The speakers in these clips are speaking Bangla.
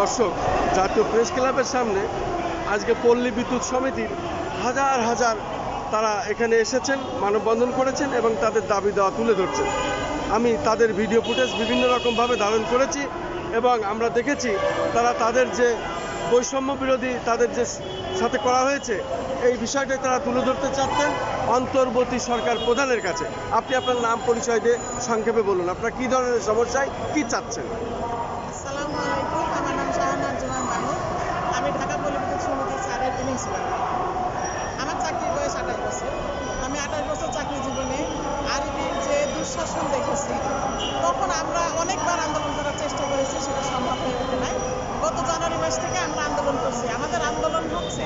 দর্শক, জাতীয় প্রেস ক্লাবের সামনে আজকে পল্লী বিদ্যুৎ সমিতির হাজার হাজার তারা এখানে এসেছেন, মানববন্ধন করেছেন এবং তাদের দাবি দেওয়া তুলে ধরছেন। আমি তাদের ভিডিও ফুটেজ বিভিন্ন রকমভাবে ধারণ করেছি এবং আমরা দেখেছি তারা তাদের যে বৈষম্য বিরোধী তাদের যে সাথে করা হয়েছে, এই বিষয়টাই তারা তুলে ধরতে চাচ্ছেন অন্তর্বর্তী সরকার প্রধানের কাছে। আপনি আপনার নাম পরিচয় দিয়ে সংক্ষেপে বলুন, আপনার কী ধরনের সমস্যায় কী চাচ্ছেন? যে দুঃশাসন দেখেছি তখন আমরা অনেকবার আন্দোলন করার চেষ্টা করেছি সেটা সম্ভব হয়ে ওঠে নাই গত জানুয়ারি মাস থেকে আমরা আন্দোলন করছি আমাদের আন্দোলন হচ্ছে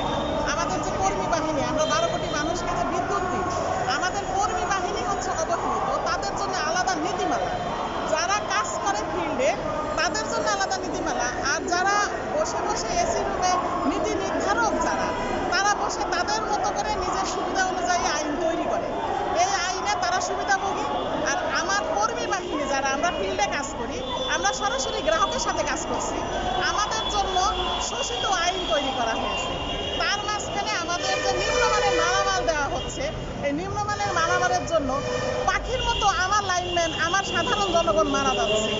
আমাদের যে কর্মী বাহিনী আমরা বারো কোটি মানুষকে যে বিদ্যুৎ দিই আমাদের কর্মী বাহিনী হচ্ছে অবহেলিত তাদের জন্য আলাদা নীতিমালা যারা কাজ করে ফিল্ডে তাদের জন্য আলাদা নীতিমালা আর যারা বসে বসে এসি রুমে নীতি নির্ধারক যারা তারা বসে তাদের মতো করে নিজের সুবিধা অনুযায়ী আইন তৈরি করে এই আইনে তারা সুবিধাভোগী আর আমার কর্মী বাহিনী যারা আমরা কাজ করি। আমরা সরাসরি গ্রাহকের সাথে কাজ করছি। আমাদের জন্য শোষিত আইন তৈরি করা হয়েছে। তার মাঝখানে আমাদের যে নিম্নমানের মালামাল দেওয়া হচ্ছে, এই নিম্নমানের মালামালের জন্য পাখির মতো আমার লাইনম্যান আমার সাধারণ জনগণ মারা যাচ্ছে।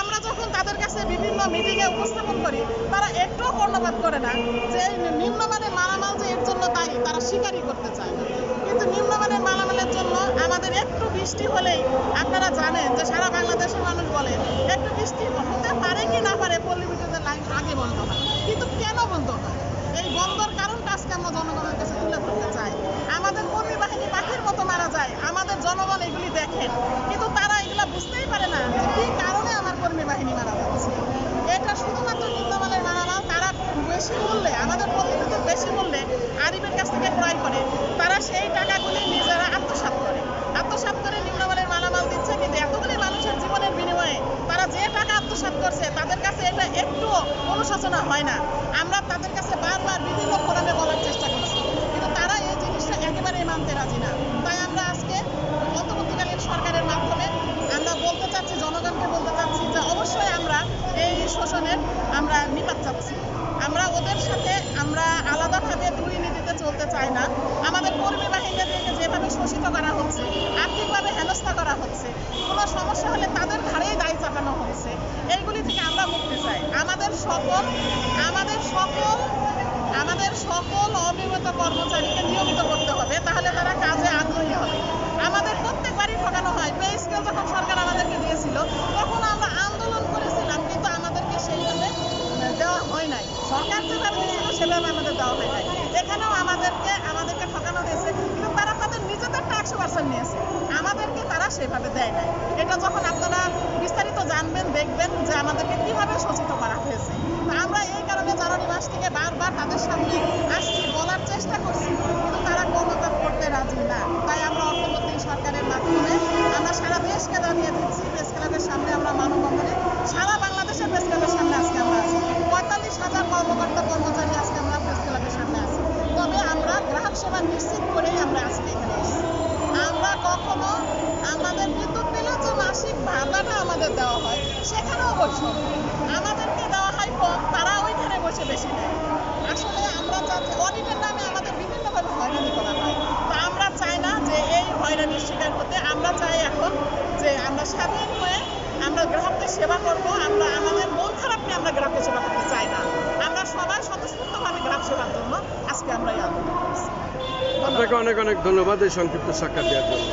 আমরা যখন তাদের কাছে বিভিন্ন মিটিংয়ে উপস্থাপন করি, তারা একটুও কর্ণপাত করে না যে এই নিম্নমানের মালামাল যে এর জন্য দায়ী, তারা স্বীকারই করতে চায় না। কিন্তু নিম্নমানের মালামালের জন্য আমাদের একটু বৃষ্টি হলেই আপনারা জানেন যে সারা বাংলাদেশের মানুষ বলে একটু বৃষ্টি হতে পারে কি না পারে পল্লী বিদ্যুতের লাইন আগে বন্ধ হয় কিন্তু কেন বন্ধ হয় এই বন্ধর কারণটা আজকে আমরা জনগণের কাছে তুলে ধরতে চাই আমাদের কর্মী বাহিনী পাখির মতো মারা যায় আমাদের জনগণ এগুলি দেখেন কিন্তু তারা এগুলা বুঝতেই পারে না যে কি কারণে আমার কর্মী বাহিনী মারা যাচ্ছে এটা শুধুমাত্র নিম্নমানের মালামাল তারা বেশি মূল্যে আমাদের প্রতিনিধিদের বেশি মূল্যে আরিফের কাছ থেকে ক্রয় করে। তারা সেই টাকাগুলি নিজেরা আত্মসাৎ করে। আত্মসাৎ করে নিম্নমানের মালামাল দিচ্ছে, কিন্তু এতগুলি মানুষের জীবনের বিনিময়ে তারা যে টাকা আত্মসাৎ করছে, তাদের কাছে এটা একটুও অনুশোচনা হয় না। আমরা তাদের কাছে বারবার বিভিন্ন ফোরামে বলার চেষ্টা করছি। কিন্তু তারা এই জিনিসটা একেবারেই মানতে রাজি না। তাই আমরা আজকে অন্তর্বর্তীকালীন সরকারের মাধ্যমে আমরা বলতে চাচ্ছি, জনগণকে বলতে চাচ্ছি যে অবশ্যই আমরা এই শোষণের আমরা নিপাত চাচ্ছি আমরা ওদের সাথে আমরা আলাদাভাবে দুই চলতে চাই না। আমাদের কর্মী বাহিনীদেরকে যেভাবে শোষিত করা হচ্ছে, আর্থিকভাবে হেনস্থা করা হচ্ছে, কোনো সমস্যা হলে তাদের ঘাড়েই দায় চাপানো হচ্ছে। এইগুলি থেকে আমরা মুক্তি চাই। আমাদের সকল আমাদের সকল আমাদের সকল অনিয়মিত কর্মচারীকে নিয়মিত করতে হবে, তাহলে তারা কাজে আগ্রহী হবে। আমাদের প্রত্যেকবারই ঠকানো হয়। পে স্কেল যখন সরকার আমাদেরকে দিয়েছিল, তখন আমরা আন্দোলন করেছিলাম, কিন্তু আমাদেরকে সেইভাবে দেওয়া হয় নাই। সরকার যেভাবে দিয়েছিল, সেভাবে আমাদের দেওয়া হয় নাই। এখানেও আমাদেরকে আমাদেরকে ঠকানো হয়েছে, কিন্তু তারা তাদের নিজেদেরটা একশো পার্সেন্ট নিয়েছে। আমাদেরকে তারা সেভাবে দেয় নাই। এটা যখন আপনারা বিস্তারিত জানবেন, দেখবেন যে আমাদেরকে কীভাবে শোষিত করা হয়েছে। আমরা এই কারণে জানুয়ারি মাস থেকে বারবার তাদের সামনে আসছি, বলার চেষ্টা করছি, কিন্তু তারা কর্মকার করতে রাজি না। তাই আমরা অর্থনৈতিক সরকারের মাধ্যমে আমরা সারা দেশকে জানিয়ে দিচ্ছি, প্রেস ক্লাবের সামনে আমরা মানববন্ধনে সারা বাংলাদেশের প্রেস ক্লাবের আমাদের দেওয়া হয়। সেখানেও বৈষম্য আমাদেরকে দেওয়া হয় কম তারা ওইখানে বসে বেশি নেয় আসলে আমরা চাচ্ছি অডিটের নামে আমাদের বিভিন্নভাবে হয়রানি করা হয়। তো আমরা চাই না যে এই হয়রানির শিকার হতে আমরা চাই এখন যে আমরা স্বাধীন হয়ে আমরা গ্রাহকদের সেবা করব, আমরা আমাদের মন খারাপ নিয়ে আমরা গ্রাহকের সেবা করতে চাই না। আমরা সবাই স্বতঃস্ফূর্তভাবে গ্রাহক সেবার জন্য আজকে আমরা এই আন্দোলন করছি। আপনাকে অনেক অনেক ধন্যবাদ এই সংক্ষিপ্ত সাক্ষাৎ দেওয়ার জন্য।